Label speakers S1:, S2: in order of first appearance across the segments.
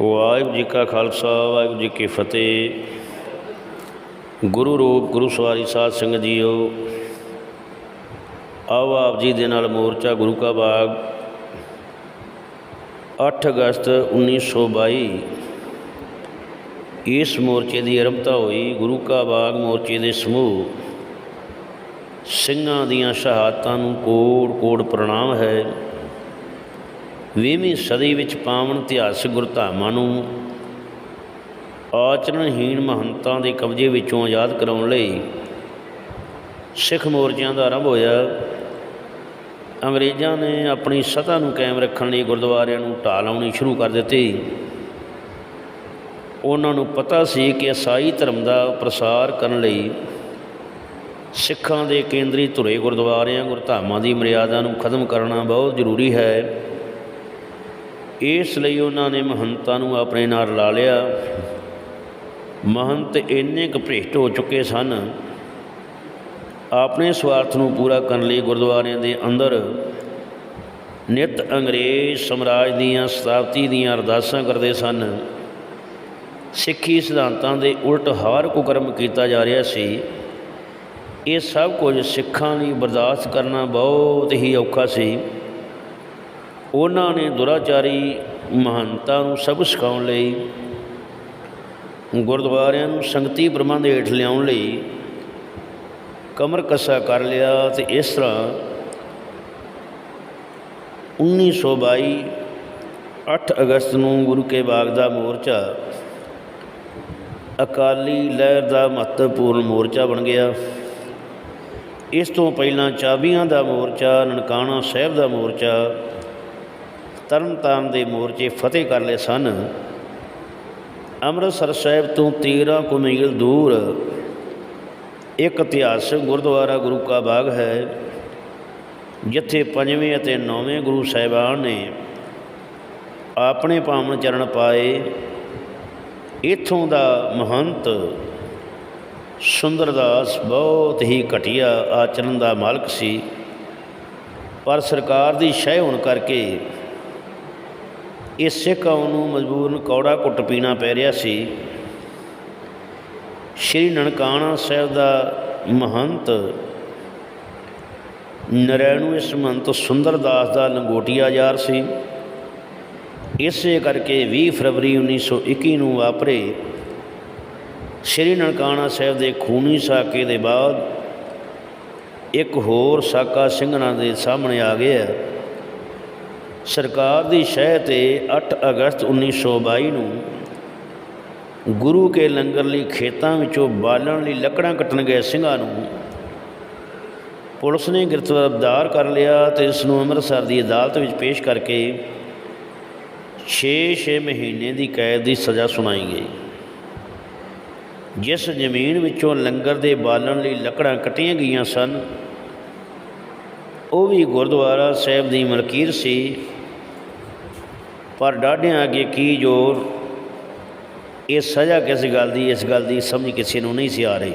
S1: ਵਾਹਿਗੁਰੂ ਜੀ ਕਾ ਖਾਲਸਾ, ਵਾਹਿਗੁਰੂ ਜੀ ਕੀ ਫਤਿਹ। ਗੁਰੂ ਰੂਪ, ਗੁਰੂ ਸਵਾਰੀ ਸਾਧ ਸੰਗਤ ਜੀਓ, ਆਓ ਆਪ ਜੀ ਦੇ ਨਾਲ ਮੋਰਚਾ ਗੁਰੂ ਕਾ ਬਾਗ। 8 ਅਗਸਤ 1922 ਇਸ ਮੋਰਚੇ ਦੀ ਆਰੰਭਤਾ ਹੋਈ ਗੁਰੂ ਕਾ ਬਾਗ ਮੋਰਚੇ ਦੇ ਸਮੂਹ। ਸਿੰਘਾਂ ਦੀਆਂ ਸ਼ਹਾਦਤਾਂ ਨੂੰ ਕੋੜ ਕੋੜ ਪ੍ਰਣਾਮ ਹੈ। ਵੀਹਵੀਂ ਸਦੀ ਵਿੱਚ ਪਾਵਨ ਇਤਿਹਾਸਕ ਗੁਰਧਾਮਾਂ ਨੂੰ ਆਚਰਣਹੀਣ ਮਹੰਤਾਂ ਦੇ ਕਬਜ਼ੇ ਵਿੱਚੋਂ ਆਜ਼ਾਦ ਕਰਾਉਣ ਲਈ ਸਿੱਖ ਮੋਰਚਿਆਂ ਦਾ ਆਰੰਭ ਹੋਇਆ। ਅੰਗਰੇਜ਼ਾਂ ਨੇ ਆਪਣੀ ਸਤਾ ਨੂੰ ਕਾਇਮ ਰੱਖਣ ਲਈ ਗੁਰਦੁਆਰਿਆਂ ਨੂੰ ਢਾਹ ਲਾਉਣੀ ਸ਼ੁਰੂ ਕਰ ਦਿੱਤੀ। ਉਹਨਾਂ ਨੂੰ ਪਤਾ ਸੀ ਕਿ ਈਸਾਈ ਧਰਮ ਦਾ ਪ੍ਰਸਾਰ ਕਰਨ ਲਈ ਸਿੱਖਾਂ ਦੇ ਕੇਂਦਰੀ ਧੁਰੇ ਗੁਰਦੁਆਰਿਆਂ, ਗੁਰਧਾਮਾਂ ਦੀ ਮਰਿਆਦਾ ਨੂੰ ਖਤਮ ਕਰਨਾ ਬਹੁਤ ਜ਼ਰੂਰੀ ਹੈ। ਇਸ ਲਈ ਉਹਨਾਂ ਨੇ ਮਹੰਤਾਂ ਨੂੰ ਆਪਣੇ ਨਾਲ ਲਾ ਲਿਆ। ਮਹੰਤ ਇੰਨੇ ਕੁ ਭ੍ਰਿਸ਼ਟ ਹੋ ਚੁੱਕੇ ਸਨ। ਆਪਣੇ ਸਵਾਰਥ ਨੂੰ ਪੂਰਾ ਕਰਨ ਲਈ ਗੁਰਦੁਆਰਿਆਂ ਦੇ ਅੰਦਰ ਨਿਤ ਅੰਗਰੇਜ਼ ਸਮਰਾਜ ਦੀਆਂ ਸਤਾਬਤੀ ਦੀਆਂ ਅਰਦਾਸਾਂ ਕਰਦੇ ਸਨ। ਸਿੱਖੀ ਸਿਧਾਂਤਾਂ ਦੇ ਉਲਟ ਹਰ ਕੁਕਰਮ ਕੀਤਾ ਜਾ ਰਿਹਾ ਸੀ। ਇਹ ਸਭ ਕੁਝ ਸਿੱਖਾਂ ਲਈ ਬਰਦਾਸ਼ਤ ਕਰਨਾ ਬਹੁਤ ਹੀ ਔਖਾ ਸੀ। ਉਹਨਾਂ ਨੇ ਦੁਰਾਚਾਰੀ ਮਹੰਤਾਂ ਨੂੰ ਸਭ ਸਿਖਾਉਣ ਲਈ, ਗੁਰਦੁਆਰਿਆਂ ਨੂੰ ਸੰਗਤੀ ਪ੍ਰਬੰਧ ਹੇਠ ਲਿਆਉਣ ਲਈ ਕਮਰ ਕੱਸਾ ਕਰ ਲਿਆ ਤੇ ਇਸ ਤਰ੍ਹਾਂ 1922 8 ਅਗਸਤ ਨੂੰ ਗੁਰੂ ਕੇ ਬਾਗ ਦਾ ਮੋਰਚਾ, ਅਕਾਲੀ ਲਹਿਰ ਦਾ ਮਹੱਤਵਪੂਰਨ ਮੋਰਚਾ ਬਣ ਗਿਆ। ਇਸ ਤੋਂ ਪਹਿਲਾਂ ਚਾਬੀਆਂ ਦਾ ਮੋਰਚਾ, ਨਨਕਾਣਾ ਸਾਹਿਬ ਦਾ ਮੋਰਚਾ ਤਰਨਤਾਰਨ ਦੇ ਮੋਰਚੇ ਫਤਿਹ ਕਰ ਲਏ ਸਨ। ਅੰਮ੍ਰਿਤਸਰ ਸਾਹਿਬ ਤੋਂ 13 ਕੁ ਮੀਲ ਦੂਰ ਇੱਕ ਇਤਿਹਾਸਕ ਗੁਰਦੁਆਰਾ ਗੁਰੂ ਕਾ ਬਾਗ ਹੈ, ਜਿੱਥੇ ਪੰਜਵੇਂ ਅਤੇ ਨੌਵੇਂ ਗੁਰੂ ਸਾਹਿਬਾਨ ਨੇ ਆਪਣੇ ਪਾਵਨ ਚਰਨ ਪਾਏ। ਇਥੋਂ ਦਾ ਮਹੰਤ ਸੁੰਦਰਦਾਸ ਬਹੁਤ ਹੀ ਘਟੀਆ ਆਚਰਣ ਦਾ ਮਾਲਕ ਸੀ। ਪਰ ਸਰਕਾਰ ਦੀ ਸ਼ਹਿ ਹੋਣ ਕਰਕੇ ਇਸ ਸਿੱਖ ਕੌਮ ਨੂੰ ਮਜਬੂਰਨ ਕੌੜਾ ਕੁੱਟ ਪੀਣਾ ਪੈ ਰਿਹਾ ਸੀ। ਸ਼੍ਰੀ ਨਨਕਾਣਾ ਸਾਹਿਬ ਦਾ ਮਹੰਤ ਨਰੈਣੂ ਇਸ ਮਹੰਤ ਸੁੰਦਰਦਾਸ ਦਾ ਲੰਗੋਟੀਆ ਯਾਰ ਸੀ। ਇਸੇ ਕਰਕੇ 20 ਫਰਵਰੀ 1921 ਨੂੰ ਵਾਪਰੇ ਸ਼੍ਰੀ ਨਨਕਾਣਾ ਸਾਹਿਬ ਦੇ ਖੂਨੀ ਸਾਕੇ ਦੇ ਬਾਅਦ ਇੱਕ ਹੋਰ ਸਾਕਾ ਸਿੰਘਾਂ ਦੇ ਸਾਹਮਣੇ ਆ ਗਿਆ। ਸਰਕਾਰ ਦੀ ਸ਼ਹਿ ਤੇ 8 ਅਗਸਤ 1922 ਨੂੰ ਗੁਰੂ ਕੇ ਲੰਗਰ ਲਈ ਖੇਤਾਂ ਵਿੱਚੋਂ ਬਾਲਣ ਲਈ ਲੱਕੜਾਂ ਕੱਟਣ ਗਏ ਸਿੰਘਾਂ ਨੂੰ। ਪੁਲਿਸ ਨੇ ਗ੍ਰਿਫਤਾਰ ਕਰ ਲਿਆ ਤੇ ਇਸ ਨੂੰ ਅੰਮ੍ਰਿਤਸਰ ਦੀ ਅਦਾਲਤ ਵਿੱਚ ਪੇਸ਼ ਕਰਕੇ 6-6 ਮਹੀਨੇ ਦੀ ਕੈਦ ਦੀ ਸਜ਼ਾ ਸੁਣਾਈ ਗਈ। ਜਿਸ ਜ਼ਮੀਨ ਵਿੱਚੋਂ ਲੰਗਰ ਦੇ ਬਾਲਣ ਲਈ ਲੱਕੜਾਂ ਕੱਟੀਆਂ ਗਈਆਂ ਸਨ, ਉਹ ਵੀ ਗੁਰਦੁਆਰਾ ਸਾਹਿਬ ਦੀ ਮਲਕੀਰ ਸੀ। ਪਰ ਡਾਢਿਆਂ ਅੱਗੇ ਕੀ ਜੋਰ? ਇਹ ਸਜ਼ਾ ਕਿਸ ਗੱਲ ਦੀ, ਇਸ ਗੱਲ ਦੀ ਸਮਝ ਕਿਸੇ ਨੂੰ ਨਹੀਂ ਸੀ ਆ ਰਹੀ।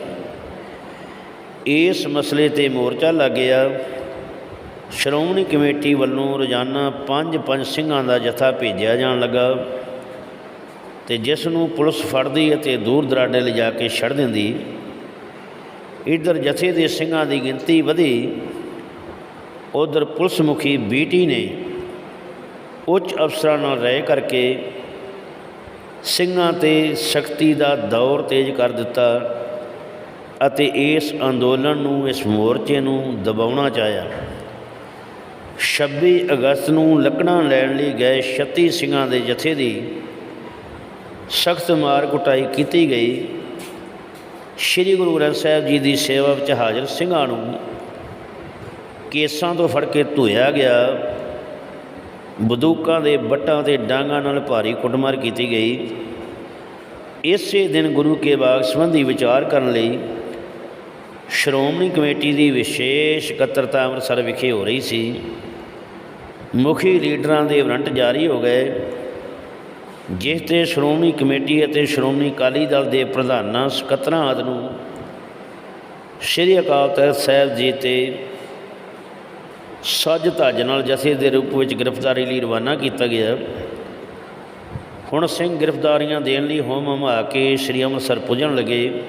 S1: ਇਸ ਮਸਲੇ ਤੇ ਮੋਰਚਾ ਲੱਗ ਗਿਆ। ਸ਼੍ਰੋਮਣੀ ਕਮੇਟੀ ਵੱਲੋਂ ਰੋਜ਼ਾਨਾ ਪੰਜ ਪੰਜ ਸਿੰਘਾਂ ਦਾ ਜਥਾ ਭੇਜਿਆ ਜਾਣ ਲੱਗਾ ਤੇ ਜਿਸ ਨੂੰ ਪੁਲਿਸ ਫੜਦੀ ਅਤੇ ਦੂਰ ਦਰਾਡੇ ਲਿਜਾ ਕੇ ਛੱਡ ਦਿੰਦੀ, ਇਧਰ ਜਥੇ ਦੇ ਸਿੰਘਾਂ ਦੀ ਗਿਣਤੀ ਵਧੀ, ਉਧਰ ਪੁਲਿਸ ਮੁਖੀ ਬੀਟੀ ਨੇ ਉੱਚ ਅਫਸਰਾਂ ਨਾਲ ਰਹਿ ਕਰਕੇ ਸਿੰਘਾਂ ਤੇ ਸ਼ਕਤੀ ਦਾ ਦੌਰ ਤੇਜ਼ ਕਰ ਦਿੱਤਾ ਅਤੇ ਇਸ ਅੰਦੋਲਨ ਨੂੰ, ਇਸ ਮੋਰਚੇ ਨੂੰ ਦਬਾਉਣਾ ਚਾਹਿਆ। 26 ਅਗਸਤ ਨੂੰ ਲੱਕੜਾਂ ਲੈਣ ਲਈ ਗਏ 36 ਸਿੰਘਾਂ ਦੇ ਜਥੇ ਦੀ ਸਖਤ ਮਾਰ ਕੁਟਾਈ ਕੀਤੀ ਗਈ। ਸ੍ਰੀ ਗੁਰੂ ਗ੍ਰੰਥ ਸਾਹਿਬ ਜੀ ਦੀ ਸੇਵਾ ਵਿੱਚ ਹਾਜ਼ਰ ਸਿੰਘਾਂ ਨੂੰ ਕੇਸਾਂ ਤੋਂ ਫੜ ਕੇ ਧੋਇਆ ਗਿਆ। ਬੰਦੂਕਾਂ ਦੇ ਬੱਟਾਂ ਤੇ ਡਾਂਗਾਂ ਨਾਲ ਭਾਰੀ ਕੁੱਟਮਾਰ ਕੀਤੀ ਗਈ। ਇਸੇ ਦਿਨ ਗੁਰੂ ਕੇ ਬਾਗ ਸੰਬੰਧੀ ਵਿਚਾਰ ਕਰਨ ਲਈ ਸ਼੍ਰੋਮਣੀ ਕਮੇਟੀ ਦੀ ਵਿਸ਼ੇਸ਼ ਇਕੱਤਰਤਾ ਅੰਮ੍ਰਿਤਸਰ ਵਿਖੇ ਹੋ ਰਹੀ ਸੀ। ਮੁਖੀ ਲੀਡਰਾਂ ਦੇ ਵਰੰਟ ਜਾਰੀ ਹੋ ਗਏ, ਜਿਸ ਤੇ ਸ਼੍ਰੋਮਣੀ ਕਮੇਟੀ ਅਤੇ ਸ਼੍ਰੋਮਣੀ ਅਕਾਲੀ ਦਲ ਦੇ ਪ੍ਰਧਾਨਾਂ, ਸਕੱਤਰਾਂ ਆਦਿ ਨੂੰ ਸ਼੍ਰੀ ਅਕਾਲ ਤਖਤ ਸਾਹਿਬ ਜੀ ਤੇ ਸੱਜ ਧੱਜ ਨਾਲ ਜਥੇ ਦੇ ਰੂਪ ਵਿੱਚ ਗ੍ਰਿਫਤਾਰੀ ਲਈ ਰਵਾਨਾ ਕੀਤਾ ਗਿਆ। ਹੁਣ ਸਿੰਘ ਗ੍ਰਿਫਤਾਰੀਆਂ ਦੇਣ ਲਈ ਹੋਮ ਹਮਾ ਕੇ ਸ੍ਰੀ ਅੰਮ੍ਰਿਤਸਰ ਪੁੱਜਣ ਲੱਗੇ।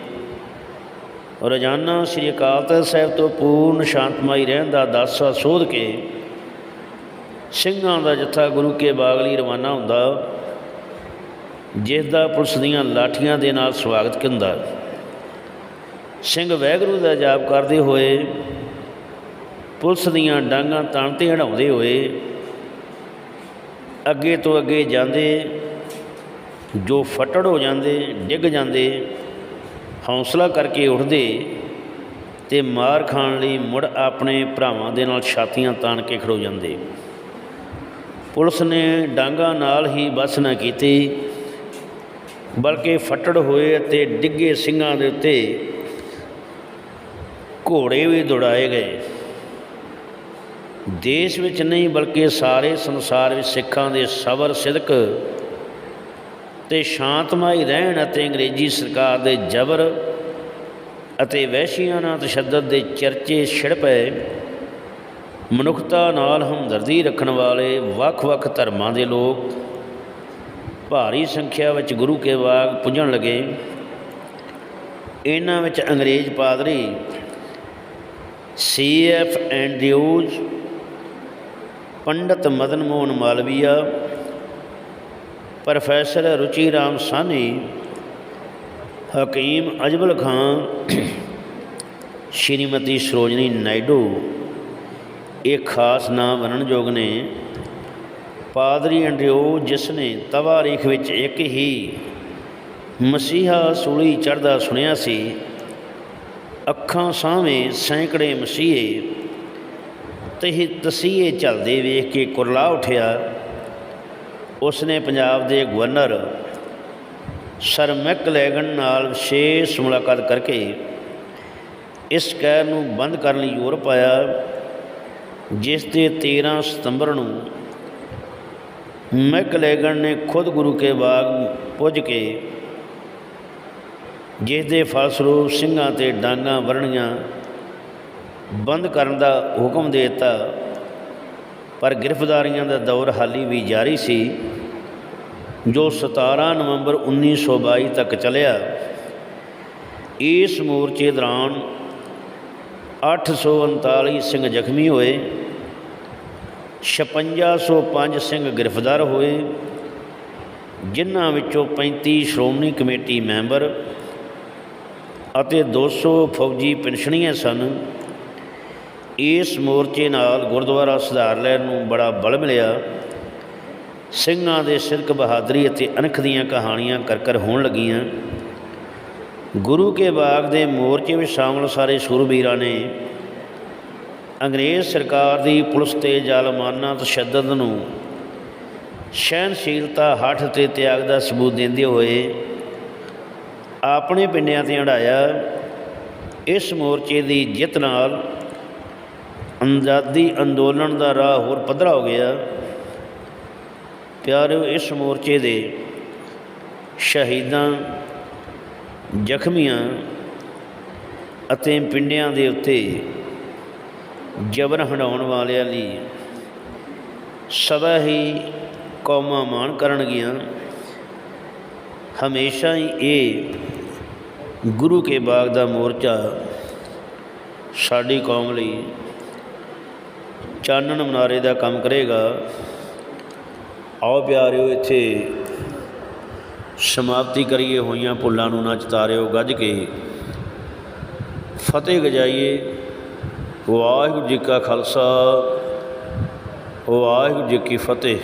S1: ਰੋਜ਼ਾਨਾ ਸ੍ਰੀ ਅਕਾਲ ਤਖਤ ਸਾਹਿਬ ਤੋਂ ਪੂਰਨ ਸ਼ਾਂਤਮਈ ਰਹਿਣ ਦਾ ਦਾਸਾ ਸੋਧ ਕੇ ਸਿੰਘਾਂ ਦਾ ਜਥਾ ਗੁਰੂ ਕੇ ਬਾਗ ਲਈ ਰਵਾਨਾ ਹੁੰਦਾ, ਜਿਸ ਦਾ ਪੁਲਿਸ ਦੀਆਂ ਲਾਠੀਆਂ ਦੇ ਨਾਲ ਸਵਾਗਤ ਕੀਤਾ। ਸਿੰਘ ਵੈਗਰੂ ਦਾ ਜਾਪ ਕਰਦੇ ਹੋਏ ਪੁਲਿਸ ਦੀਆਂ ਡਾਂਗਾਂ ਤਾਣ ਤੇ ਹਟਾਉਂਦੇ ਹੋਏ ਅੱਗੇ ਤੋਂ ਅੱਗੇ ਜਾਂਦੇ, ਜੋ ਫਟੜ ਹੋ ਜਾਂਦੇ, ਡਿੱਗ ਜਾਂਦੇ, ਹੌਸਲਾ ਕਰਕੇ ਉੱਠਦੇ ਤੇ ਮਾਰ ਖਾਣ ਲਈ ਮੁੜ ਆਪਣੇ ਭਰਾਵਾਂ ਦੇ ਨਾਲ ਛਾਤੀਆਂ ਤਾਣ ਕੇ ਖੜੋ ਜਾਂਦੇ। ਪੁਲਿਸ ਨੇ ਡਾਂਗਾ ਨਾਲ ਹੀ ਬਸ ਨਾ ਕੀਤੀ, ਬਲਕਿ ਫੱਟੜ ਹੋਏ ਅਤੇ ਡਿੱਗੇ ਸਿੰਘਾਂ ਦੇ ਉੱਤੇ ਘੋੜੇ ਵੀ ਦੌੜਾਏ ਗਏ। ਦੇਸ਼ ਵਿੱਚ ਨਹੀਂ, ਬਲਕਿ ਸਾਰੇ ਸੰਸਾਰ ਵਿੱਚ ਸਿੱਖਾਂ ਦੇ ਸਬਰ, ਸਿਦਕ ਤੇ ਸ਼ਾਂਤਮਈ ਰਹਿਣ ਅਤੇ ਅੰਗਰੇਜ਼ੀ ਸਰਕਾਰ ਦੇ ਜ਼ਬਰ ਅਤੇ ਵਹਿਸ਼ੀਆਨਾ ਤਸ਼ੱਦਦ ਦੇ ਚਰਚੇ ਛਿੜ ਪਏ ਮਨੁੱਖਤਾ ਨਾਲ ਹਮਦਰਦੀ ਰੱਖਣ ਵਾਲੇ ਵੱਖ-ਵੱਖ ਧਰਮਾਂ ਦੇ ਲੋਕ ਭਾਰੀ ਸੰਖਿਆ ਵਿੱਚ ਗੁਰੂ ਕੇ ਬਾਗ ਪੁੱਜਣ ਲੱਗੇ। ਇਹਨਾਂ ਵਿੱਚ ਅੰਗਰੇਜ਼ ਪਾਦਰੀ C F Andrews Pandit Madan Mohan Malviya, professor Ruchi Ram Sahni Hakim Ajmal Khan, Shrimati Sarojini Naidu, ਇਹ ਖਾਸ ਨਾਮ ਵਰਣਯੋਗ ਨੇ। ਪਾਦਰੀ ਐਂਡਰਿਊ ਜਿਸ ਨੇ ਤਵਾਰੀਖ ਵਿੱਚ ਇੱਕ ਹੀ ਮਸੀਹਾ ਸੂਲੀ ਚੜਦਾ ਸੁਣਿਆ ਸੀ, ਅੱਖਾਂ ਸਾਹਵੇਂ ਸੈਂਕੜੇ ਮਸੀਹੇ ਤੇ ਤਸੀਹੇ ਚੱਲਦੇ ਵੇਖ ਕੇ ਕੁਰਲਾ ਉਠਿਆ। ਉਸ ਨੇ ਪੰਜਾਬ ਦੇ ਗਵਰਨਰ ਸਰ ਮੈਕਲੈਗਨ ਨਾਲ ਵਿਸ਼ੇਸ਼ ਮੁਲਾਕਾਤ ਕਰਕੇ ਇਸ ਕਹਿਰ ਨੂੰ ਬੰਦ ਕਰਨ ਲਈ ਯੂਰਪ ਆਇਆ ਜਿਸ ਦੇ 13 ਸਤੰਬਰ ਨੂੰ ਮੈਕਲੈਗਨ ਨੇ ਖੁਦ ਗੁਰੂ ਕੇ ਬਾਗ ਪੁੱਜ ਕੇ ਜਿਸ ਦੇ ਫਲਸਰੂਪ ਸਿੰਘਾਂ ਤੇ ਡਾਂਗਾਂ ਵਰਣੀਆਂ ਬੰਦ ਕਰਨ ਦਾ ਹੁਕਮ ਦੇ ਦਿੱਤਾ। ਪਰ ਗ੍ਰਿਫਤਾਰੀਆਂ ਦਾ ਦੌਰ ਹਾਲੀ ਵੀ ਜਾਰੀ ਸੀ, ਜੋ 17 ਨਵੰਬਰ 1922 ਤੱਕ ਚੱਲਿਆ। ਇਸ ਮੋਰਚੇ ਦੌਰਾਨ 839 ਸਿੰਘ ਜ਼ਖਮੀ ਹੋਏ 5605 ਸਿੰਘ ਗ੍ਰਿਫਤਾਰ ਹੋਏ, ਜਿਨ੍ਹਾਂ ਵਿੱਚੋਂ 35 ਸ਼੍ਰੋਮਣੀ ਕਮੇਟੀ ਮੈਂਬਰ ਅਤੇ 200 ਫੌਜੀ ਪੈਨਸ਼ਨੀਆਂ ਸਨ। ਇਸ ਮੋਰਚੇ ਨਾਲ ਗੁਰਦੁਆਰਾ ਸੁਧਾਰ ਲੈਣ ਨੂੰ ਬੜਾ ਬਲ ਮਿਲਿਆ। ਸਿੰਘਾਂ ਦੇ ਸਿਰਕ ਬਹਾਦਰੀ ਅਤੇ ਅਣਖ ਦੀਆਂ ਕਹਾਣੀਆਂ ਕਰਕਰ ਹੋਣ ਲੱਗੀਆਂ। ਗੁਰੂ ਕੇ ਬਾਗ ਦੇ ਮੋਰਚੇ ਵਿੱਚ ਸ਼ਾਮਲ ਸਾਰੇ ਸੂਰਬੀਰਾਂ ਨੇ ਅੰਗਰੇਜ਼ ਸਰਕਾਰ ਦੀ ਪੁਲਿਸ ਤੇ ਜ਼ਾਲਮਾਨਾ ਤਸ਼ੱਦਦ ਨੂੰ ਸਹਿਨਸ਼ੀਲਤਾ ਹੱਠ ਤੇ ਤਿਆਗ ਦਾ ਸਬੂਤ ਦਿੰਦੇ ਹੋਏ ਆਪਣੇ ਪਿੰਡਿਆਂ ਤੇ ਅੜਾਇਆ। ਇਸ ਮੋਰਚੇ ਦੀ ਜਿੱਤ ਨਾਲ ਆਜ਼ਾਦੀ ਅੰਦੋਲਨ ਦਾ ਰਾਹ ਹੋਰ ਪੱਧਰਾ ਹੋ ਗਿਆ। ਪਿਆਰਿਓ, ਇਸ ਮੋਰਚੇ ਦੇ ਸ਼ਹੀਦਾਂ, ਜ਼ਖਮੀਆਂ ਅਤੇ ਪਿੰਡਿਆਂ ਦੇ ਉੱਤੇ ਜਬਰ ਹੰਡਾਉਣ ਵਾਲਿਆਂ ਲਈ ਸਦਾ ਹੀ ਕੌਮਾਂ ਮਾਣ ਕਰਨਗੀਆਂ। ਹਮੇਸ਼ਾ ਹੀ ਇਹ ਗੁਰੂ ਕੇ ਬਾਗ ਦਾ ਮੋਰਚਾ ਸਾਡੀ ਕੌਮ ਲਈ ਚਾਨਣ ਮਨਾਰੇ ਦਾ ਕੰਮ ਕਰੇਗਾ। ਆਓ ਪਿਆਰਿਓ, ਇੱਥੇ ਸਮਾਪਤੀ ਕਰੀਏ ਹੋਈਆਂ ਭੁੱਲਾਂ ਨੂੰ ਨਾ ਚਤਾਰਿਓ ਗੱਜ ਕੇ। ਫਤਿਹ ਗਜਾਈਏ। ਵਾਹਿਗੁਰੂ ਜੀ ਕਾ ਖਾਲਸਾ, ਵਾਹਿਗੁਰੂ ਜੀ ਕੀ ਫਤਿਹ।